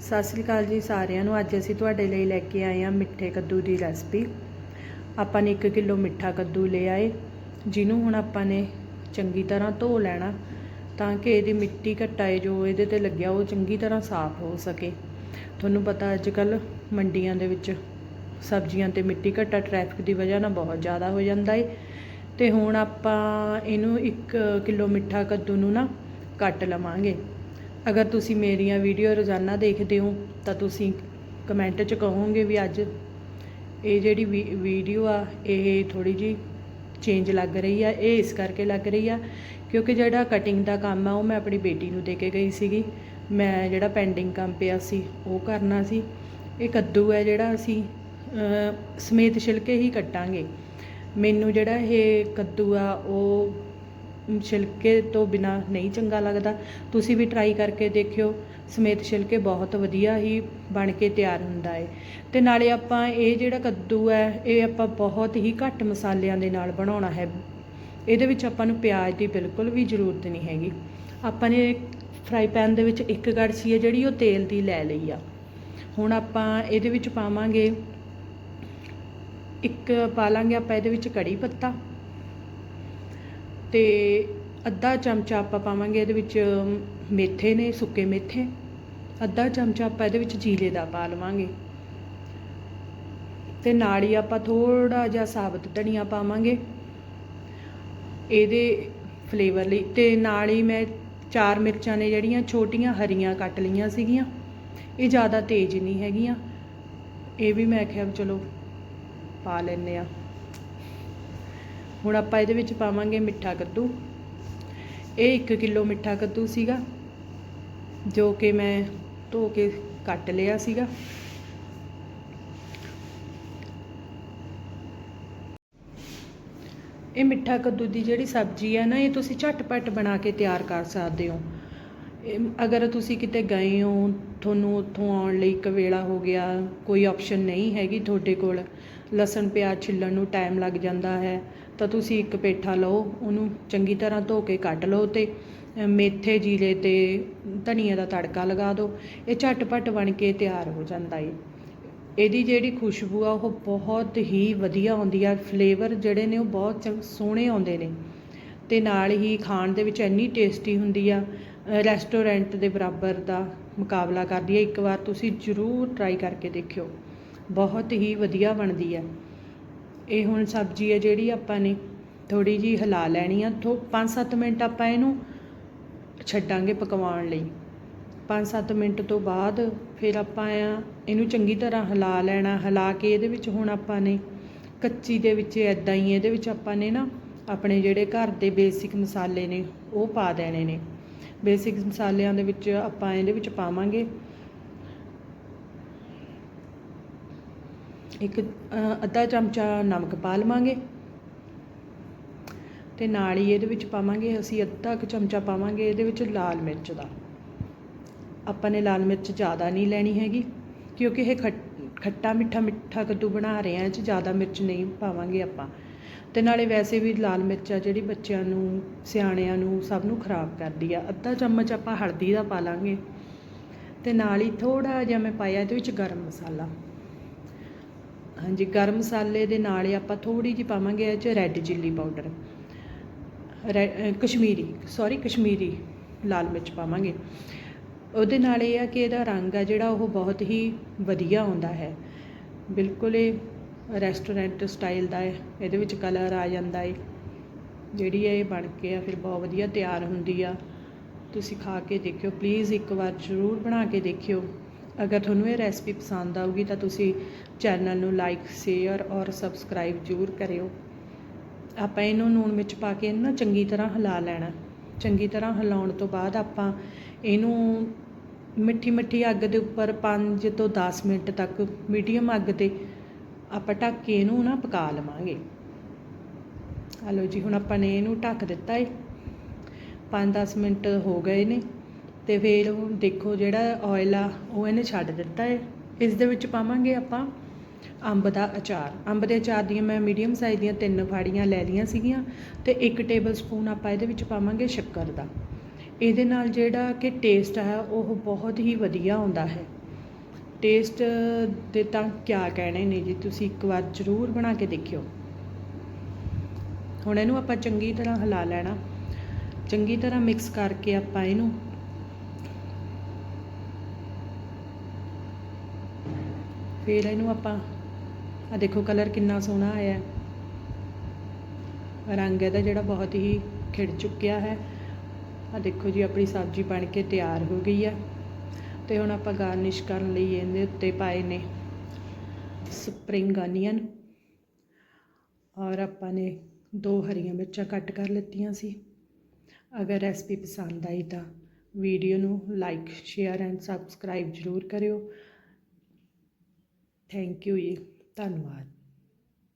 ਸਤਿ ਸ੍ਰੀ ਅਕਾਲ ਜੀ ਸਾਰਿਆਂ ਨੂੰ। ਅੱਜ ਅਸੀਂ ਤੁਹਾਡੇ ਲਈ ਲੈ ਕੇ ਆਏ ਹਾਂ ਮਿੱਠੇ ਕੱਦੂ ਦੀ ਰੈਸਪੀ ਆਪਾਂ ਨੇ 1 ਕਿਲੋ ਮਿੱਠਾ ਕੱਦੂ ਲਿਆ ਏ, ਜਿਹਨੂੰ ਹੁਣ ਆਪਾਂ ਨੇ ਚੰਗੀ ਤਰ੍ਹਾਂ ਧੋ ਲੈਣਾ ਤਾਂ ਕਿ ਇਹਦੀ ਮਿੱਟੀ ਘਟਾਏ, ਜੋ ਇਹਦੇ ਤੇ ਲੱਗਿਆ ਉਹ ਚੰਗੀ ਤਰ੍ਹਾਂ ਸਾਫ਼ ਹੋ ਸਕੇ। ਤੁਹਾਨੂੰ ਪਤਾ ਅੱਜ ਕੱਲ ਮੰਡੀਆਂ ਦੇ ਵਿੱਚ ਸਬਜ਼ੀਆਂ ਤੇ ਮਿੱਟੀ ਘਟਾ ਟ੍ਰੈਫਿਕ ਦੀ ਵਜ੍ਹਾ ਨਾਲ ਬਹੁਤ ਜ਼ਿਆਦਾ ਹੋ ਜਾਂਦਾ ਏ। ਤੇ ਹੁਣ ਆਪਾਂ ਇਹਨੂੰ 1 ਕਿਲੋ ਮਿੱਠਾ ਕੱਦੂ ਨੂੰ ਨਾ ਕੱਟ ਲਵਾਂਗੇ। ਅਗਰ ਤੁਸੀਂ ਮੇਰੀਆਂ ਵੀਡੀਓ ਰੋਜ਼ਾਨਾ ਦੇਖਦੇ ਹੋ, ਤਾਂ ਤੁਸੀਂ ਕਮੈਂਟ 'ਚ ਕਹੋਗੇ ਵੀ ਅੱਜ ਇਹ ਜਿਹੜੀ ਵੀ- ਵੀਡੀਓ ਆ, ਇਹ ਥੋੜੀ ਜੀ ਚੇਂਜ ਲੱਗ ਰਹੀ ਆ, ਇਹ ਇਸ ਕਰਕੇ ਲੱਗ ਰਹੀ ਆ ਕਿਉਂਕਿ ਜਿਹੜਾ ਕਟਿੰਗ ਦਾ ਕੰਮ ਆ, ਉਹ ਮੈਂ ਆਪਣੀ ਬੇਟੀ ਨੂੰ ਦੇ ਕੇ ਗਈ ਸੀਗੀ। ਮੈਂ ਜਿਹੜਾ ਪੈਂਡਿੰਗ ਕੰਮ ਪਿਆ ਸੀ, ਉਹ ਕਰਨਾ ਸੀ। ਇਹ ਕੱਦੂ ਹੈ ਜਿਹੜਾ ਅਸੀਂ ਸਮੇਤ ਛਿਲਕੇ ਹੀ ਕੱਟਾਂਗੇ। ਮੈਨੂੰ ਜਿਹੜਾ ਇਹ ਕੱਦੂ ਆ, ਉਹ ਛਿਲਕੇ ਤੋਂ ਬਿਨਾ ਨਹੀਂ ਚੰਗਾ ਲੱਗਦਾ। ਤੁਸੀਂ ਵੀ ਟਰਾਈ ਕਰਕੇ ਦੇਖਿਓ, ਸਮੇਤ ਛਿਲਕੇ ਬਹੁਤ ਵਧੀਆ ਹੀ ਬਣ ਕੇ ਤਿਆਰ ਹੁੰਦਾ ਹੈ ਤੇ ਨਾਲੇ ਆਪਾਂ ਇਹ ਜਿਹੜਾ ਕੱਦੂ ਹੈ, ਇਹ ਆਪਾਂ ਬਹੁਤ ਹੀ ਘੱਟ ਮਸਾਲਿਆਂ ਦੇ ਨਾਲ ਬਣਾਉਣਾ ਹੈ। ਇਹਦੇ ਵਿੱਚ ਆਪਾਂ ਨੂੰ ਪਿਆਜ਼ ਦੀ ਬਿਲਕੁਲ ਵੀ ਜ਼ਰੂਰਤ ਨਹੀਂ ਹੈਗੀ। ਆਪਾਂ ਨੇ ਫਰਾਈ ਪੈਨ ਦੇ ਵਿੱਚ ਇੱਕ ਕੜਛੀ ਹੈ ਜਿਹੜੀ, ਉਹ ਤੇਲ ਦੀ ਲੈ ਲਈ ਆ। ਹੁਣ ਆਪਾਂ ਇਹਦੇ ਵਿੱਚ ਪਾਵਾਂਗੇ, ਇੱਕ ਪਾ ਲਾਂਗੇ ਆਪਾਂ ਇਹਦੇ ਵਿੱਚ ਕੜੀ ਪੱਤਾ। ਤੇ ਅੱਧਾ ਚਮਚਾ ਆਪਾਂ ਪਾਵਾਂਗੇ ਇਹਦੇ ਵਿੱਚ ਮੇਥੇ ਨੇ, ਸੁੱਕੇ ਮੇਥੇ। ਅੱਧਾ ਚਮਚਾ ਆਪਾਂ ਇਹਦੇ ਵਿੱਚ ਜੀਰੇ ਦਾ ਪਾ ਲਵਾਂਗੇ। ਤੇ ਨਾਲ ਹੀ ਆਪਾਂ ਥੋੜਾ ਜਿਹਾ ਸਾਬਤ ਧਨੀਆ ਪਾਵਾਂਗੇ ਇਹਦੇ ਫਲੇਵਰ ਲਈ। ਤੇ ਨਾਲ ਹੀ ਮੈਂ ਚਾਰ ਮਿਰਚਾਂ ਨੇ ਜਿਹੜੀਆਂ ਛੋਟੀਆਂ ਹਰੀਆਂ ਕੱਟ ਲਈਆਂ ਸੀਗੀਆਂ, ਇਹ ਜ਼ਿਆਦਾ ਤੇਜ਼ ਨਹੀਂ ਹੈਗੀਆਂ। ਇਹ ਵੀ ਮੈਂ ਕਿਹਾ ਚਲੋ ਪਾ ਲੈਨੇ ਆ ਹੁਣ ਆਪਾਂ ਇਹਦੇ ਵਿੱਚ ਪਾਵਾਂਗੇ ਮਿੱਠਾ ਕੱਦੂ। ਇਹ 1 ਕਿਲੋ ਮਿੱਠਾ ਕੱਦੂ ਸੀਗਾ, ਜੋ ਕਿ ਮੈਂ ਧੋ ਕੇ ਕੱਟ ਲਿਆ ਸੀਗਾ। ਇਹ ਮਿੱਠਾ ਕੱਦੂ ਦੀ ਜਿਹੜੀ ਸਬਜ਼ੀ ਹੈ ਨਾ, ਇਹ ਤੁਸੀਂ ਝਟਪਟ ਬਣਾ ਕੇ ਤਿਆਰ ਕਰ ਸਕਦੇ ਹੋ। ਇਹ- ਅਗਰ ਤੁਸੀਂ ਕਿਤੇ ਗਏ ਹੋ, ਤੁਹਾਨੂੰ ਉੱਥੋਂ ਆਉਣ ਲਈ ਇੱਕ ਵੇਲਾ ਹੋ ਗਿਆ, ਕੋਈ ਆਪਸ਼ਨ ਨਹੀਂ ਹੈਗੀ ਤੁਹਾਡੇ ਕੋਲ। ਲਸਣ ਪਿਆਜ਼ ਛਿੱਲਣ ਨੂੰ ਟਾਈਮ ਲੱਗ ਜਾਂਦਾ ਹੈ। ਤਾਂ ਤੁਸੀਂ ਇੱਕ ਪੇਠਾ ਲਓ, ਉਹਨੂੰ ਚੰਗੀ ਤਰ੍ਹਾਂ ਧੋ ਕੇ ਕੱਢ ਲਓ ਅਤੇ ਮੇਥੇ, ਜੀਰੇ ਤੇ ਧਨੀਆ ਦਾ ਤੜਕਾ ਲਗਾ ਦਿਓ। ਇਹ ਝਟਪਟ ਬਣ ਕੇ ਤਿਆਰ ਹੋ ਜਾਂਦਾ ਏ। ਇਹਦੀ ਜਿਹੜੀ ਖੁਸ਼ਬੂ ਆ, ਉਹ ਬਹੁਤ ਹੀ ਵਧੀਆ ਆਉਂਦੀ ਆ। ਫਲੇਵਰ ਜਿਹੜੇ ਨੇ, ਉਹ ਬਹੁਤ ਚੰਗ- ਸੋਹਣੇ ਆਉਂਦੇ ਨੇ। ਅਤੇ ਨਾਲ ਹੀ ਖਾਣ ਦੇ ਵਿੱਚ ਇੰਨੀ ਟੇਸਟੀ ਹੁੰਦੀ ਆ ਰੈਸਟੋਰੈਂਟ ਦੇ ਬਰਾਬਰ ਦਾ ਮੁਕਾਬਲਾ ਕਰਦੀ ਹੈ ਇੱਕ ਵਾਰ ਤੁਸੀਂ ਜ਼ਰੂਰ ਟਰਾਈ ਕਰਕੇ ਦੇਖਿਓ। ਬਹੁਤ ਹੀ ਵਧੀਆ ਬਣਦੀ ਹੈ ਇਹ ਹੁਣ ਸਬਜ਼ੀ ਹੈ ਜਿਹੜੀ ਆਪਾਂ ਨੇ ਥੋੜੀ ਜੀ ਹਿਲਾ ਲੈਣੀ ਆ। ਥੋ 5-7 ਮਿੰਟ ਆਪਾਂ ਇਹਨੂੰ ਛੱਡਾਂਗੇ ਪਕਵਾਉਣ ਲਈ। 5-7 ਮਿੰਟ ਤੋਂ ਬਾਅਦ ਫਿਰ ਆਪਾਂ ਆ ਇਹਨੂੰ ਚੰਗੀ ਤਰ੍ਹਾਂ ਹਿਲਾ ਲੈਣਾ। ਹਿਲਾ ਕੇ ਇਹਦੇ ਵਿੱਚ ਹੁਣ ਆਪਾਂ ਨੇ ਕੱਚੀ ਦੇ ਵਿੱਚ ਐਦਾਂ ਹੀ ਇਹਦੇ ਵਿੱਚ ਆਪਾਂ ਨੇ ਨਾ ਆਪਣੇ ਜਿਹੜੇ ਘਰ ਦੇ ਬੇਸਿਕ ਮਸਾਲੇ ਨੇ ਉਹ ਪਾ ਦੇਣੇ ਨੇ। ਬੇਸਿਕ ਮਸਾਲਿਆਂ ਦੇ ਵਿੱਚ ਆਪਾਂ ਇਹਦੇ ਵਿੱਚ ਪਾਵਾਂਗੇ। ਇੱਕ ਅੱਧਾ ਚਮਚਾ ਨਮਕ ਪਾ ਲਵਾਂਗੇ। ਤੇ ਨਾਲ ਹੀ ਇਹਦੇ ਵਿੱਚ ਪਾਵਾਂਗੇ, ਅਸੀਂ ਅੱਧਾ ਕੁ ਚਮਚਾ ਪਾਵਾਂਗੇ ਇਹਦੇ ਵਿੱਚ ਲਾਲ ਮਿਰਚ ਦਾ। ਆਪਾਂ ਨੇ ਲਾਲ ਮਿਰਚ ਜ਼ਿਆਦਾ ਨਹੀਂ ਲੈਣੀ ਹੈਗੀ, ਕਿਉਂਕਿ ਇਹ ਖੱਟਾ ਮਿੱਠਾ ਮਿੱਠਾ ਕੱਦੂ ਬਣਾ ਰਹੇ ਹਾਂ ਇਹ 'ਚ ਜ਼ਿਆਦਾ ਮਿਰਚ ਨਹੀਂ ਪਾਵਾਂਗੇ ਆਪਾਂ। ਤੇ ਨਾਲੇ ਵੈਸੇ ਵੀ ਲਾਲ ਮਿਰਚ ਆ ਜਿਹੜੀ ਬੱਚਿਆਂ ਨੂੰ, ਸਿਆਣਿਆਂ ਨੂੰ ਸਭ ਨੂੰ ਖਰਾਬ ਕਰਦੀ ਆ। ਅੱਧਾ ਚਮਚ ਆਪਾਂ ਹਲਦੀ ਦਾ ਪਾ ਲਾਂਗੇ। ਤੇ ਨਾਲ ਹੀ ਥੋੜਾ ਜਿਹਾ ਮੈਂ ਪਾਇਆ ਇਹਦੇ ਵਿੱਚ ਗਰਮ ਮਸਾਲਾ। ਹਾਂਜੀ, ਗਰਮ ਮਸਾਲੇ ਦੇ ਨਾਲ ਹੀ ਆਪਾਂ ਥੋੜੀ ਜਿਹੀ ਪਾਵਾਂਗੇ ਇਹ 'ਚ ਰੈੱਡ ਚਿੱਲੀ ਪਾਊਡਰ ਰੈ- ਕਸ਼ਮੀਰੀ ਸੌਰੀ ਕਸ਼ਮੀਰੀ ਲਾਲ ਮਿਰਚ ਪਾਵਾਂਗੇ। ਉਹਦੇ ਨਾਲ ਇਹ ਆ ਕਿ ਇਹਦਾ ਰੰਗ ਆ ਜਿਹੜਾ ਉਹ ਬਹੁਤ ਹੀ ਵਧੀਆ ਆਉਂਦਾ ਹੈ। ਬਿਲਕੁਲ ਇਹ ਰੈਸਟੋਰੈਂਟ ਸਟਾਈਲ ਦਾ ਹੈ ਇਹਦੇ ਵਿੱਚ ਕਲਰ ਆ ਜਾਂਦਾ ਹੈ ਜਿਹੜੀ ਇਹ ਬਣ ਕੇ ਆ, ਫਿਰ ਬਹੁਤ ਵਧੀਆ ਤਿਆਰ ਹੁੰਦੀ ਆ। ਤੁਸੀਂ ਖਾ ਕੇ ਦੇਖਿਓ ਪਲੀਜ਼ ਇੱਕ ਵਾਰ ਜ਼ਰੂਰ ਬਣਾ ਕੇ ਦੇਖਿਓ। ਅਗਰ ਤੁਹਾਨੂੰ ਇਹ ਰੈਸਪੀ ਪਸੰਦ ਆਊਗੀ ਤਾਂ ਤੁਸੀਂ ਚੈਨਲ ਨੂੰ ਲਾਈਕ ਸ਼ੇਅਰ ਔਰ ਸਬਸਕ੍ਰਾਈਬ ਜ਼ਰੂਰ ਕਰਿਓ। ਆਪਾਂ ਇਹਨੂੰ ਨੂਣ ਵਿੱਚ ਪਾ ਕੇ ਇਹਨੂੰ ਨਾ ਚੰਗੀ ਤਰ੍ਹਾਂ ਹਿਲਾ ਲੈਣਾ। ਚੰਗੀ ਤਰ੍ਹਾਂ ਹਿਲਾਉਣ ਤੋਂ ਬਾਅਦ ਆਪਾਂ ਇਹਨੂੰ ਮਿੱਠੀ ਮਿੱਠੀ ਅੱਗ ਦੇ ਉੱਪਰ 5 ਤੋਂ 10 ਮਿੰਟ ਤੱਕ ਮੀਡੀਅਮ ਅੱਗ ਤੇ ਆਪਾਂ ਢੱਕ ਕੇ ਇਹਨੂੰ ਨਾ ਪਕਾ ਲਵਾਂਗੇ। ਆ ਜੀ, ਹੁਣ ਆਪਾਂ ਨੇ ਇਹਨੂੰ ਢੱਕ ਦਿੱਤਾ ਏ। 5-10 ਮਿੰਟ ਹੋ ਗਏ ਨੇ। ਅਤੇ ਫਿਰ ਹੁਣ ਦੇਖੋ ਜਿਹੜਾ ਓਇਲ ਆ, ਉਹ ਇਹਨੇ ਛੱਡ ਦਿੱਤਾ ਹੈ ਇਸ ਦੇ ਵਿੱਚ ਪਾਵਾਂਗੇ ਆਪਾਂ ਅੰਬ ਦਾ ਅਚਾਰ। ਅੰਬ ਦੇ ਅਚਾਰ ਦੀਆਂ ਮੈਂ ਮੀਡੀਅਮ ਸਾਈਜ਼ ਦੀਆਂ ਤਿੰਨ ਫਾੜੀਆਂ ਲੈ ਲਈਆਂ ਸੀਗੀਆਂ ਤੇ ਇੱਕ ਟੇਬਲ ਸਪੂਨ ਆਪਾਂ ਇਹਦੇ ਵਿੱਚ ਪਾਵਾਂਗੇ ਸ਼ੱਕਰ ਦਾ। ਇਹਦੇ ਨਾਲ ਜਿਹੜਾ ਕਿ ਟੇਸਟ ਹੈ ਉਹ ਬਹੁਤ ਹੀ ਵਧੀਆ ਆਉਂਦਾ ਹੈ। ਟੇਸਟ ਦੇ ਤਾਂ ਕਿਆ ਕਹਿਣੇ ਨੇ ਜੀ, ਤੁਸੀਂ ਇੱਕ ਵਾਰ ਜ਼ਰੂਰ ਬਣਾ ਕੇ ਦੇਖਿਓ। ਹੁਣ ਇਹਨੂੰ ਆਪਾਂ ਚੰਗੀ ਤਰ੍ਹਾਂ ਹਿਲਾ ਲੈਣਾ। ਚੰਗੀ ਤਰ੍ਹਾਂ ਮਿਕਸ ਕਰਕੇ ਆਪਾਂ ਇਹਨੂੰ ਫਿਰ ਇਹਨੂੰ ਆਪਾਂ ਆ ਦੇਖੋ ਕਲਰ ਕਿੰਨਾ ਸੋਹਣਾ ਆਇਆ ਰੰਗ ਇਹਦਾ ਜਿਹੜਾ ਬਹੁਤ ਹੀ ਖਿੜ ਚੁੱਕਿਆ ਹੈ। ਆ ਦੇਖੋ ਜੀ, ਆਪਣੀ ਸਬਜ਼ੀ ਬਣ ਕੇ ਤਿਆਰ ਹੋ ਗਈ ਆ ਤੇ ਹੁਣ ਆਪਾਂ ਗਾਰਨਿਸ਼ ਕਰਨ ਲਈ ਇਹਦੇ ਉੱਤੇ ਪਾਏ ਨੇ ਸਪਰਿੰਗ ਅਨੀਅਨ ਔਰ ਆਪਾਂ ਨੇ ਦੋ ਹਰੀਆਂ ਮਿਰਚਾਂ ਕੱਟ ਕਰ ਲਿੱਤੀਆਂ ਸੀ। ਅਗਰ ਰੈਸਪੀ ਪਸੰਦ ਆਈ ਤਾਂ ਵੀਡੀਓ ਨੂੰ ਲਾਈਕ ਸ਼ੇਅਰ ਐਂਡ ਸਬਸਕ੍ਰਾਈਬ ਜ਼ਰੂਰ ਕਰਿਓ। ਥੈਂਕ ਯੂ ਜੀ ਧੰਨਵਾਦ।